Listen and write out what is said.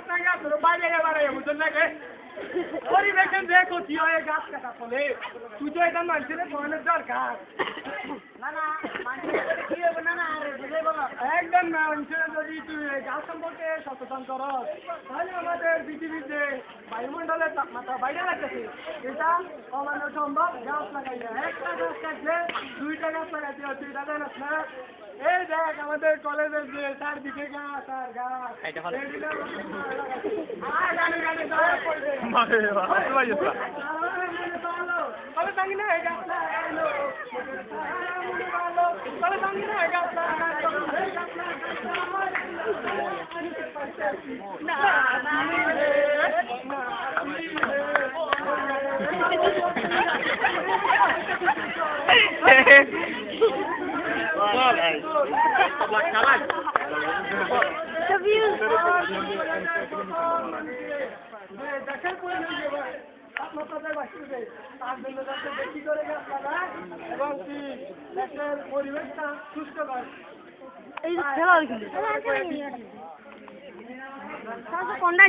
bundan. Öyle öyle arka ara sanırım gelen. পরিবেশন দেখো কি হয় গাছ কাটা ফলে তুই তো এটা মানুষের দরকার একদম না মানুষের যদি তুই গাছ সম্পর্কে সচেতন কর তাহলে আমাদের পৃথিবীতে বায়ুমণ্ডলের তাপমাত্রা বাইরে লাগতেছে এটা কমানো সম্ভব। গাছ লাগাইলে একটা গাছ কাটলে দুইটা গাছ লাগাইতে হচ্ছে এটা জানাস না? এই দেখ আমাদের কলেজের যে চারদিকে গাছ আর গাছ। আর গানে গানে দয়া করবে তবে তাঙ্গি না এই গাছ লাগাইলো। তবে তাঙ্গি না এই গাছ লাগাইলো এই গাছ এবং কি দেশের পরিবেশটা সুস্থ করে খেলা। কোনটা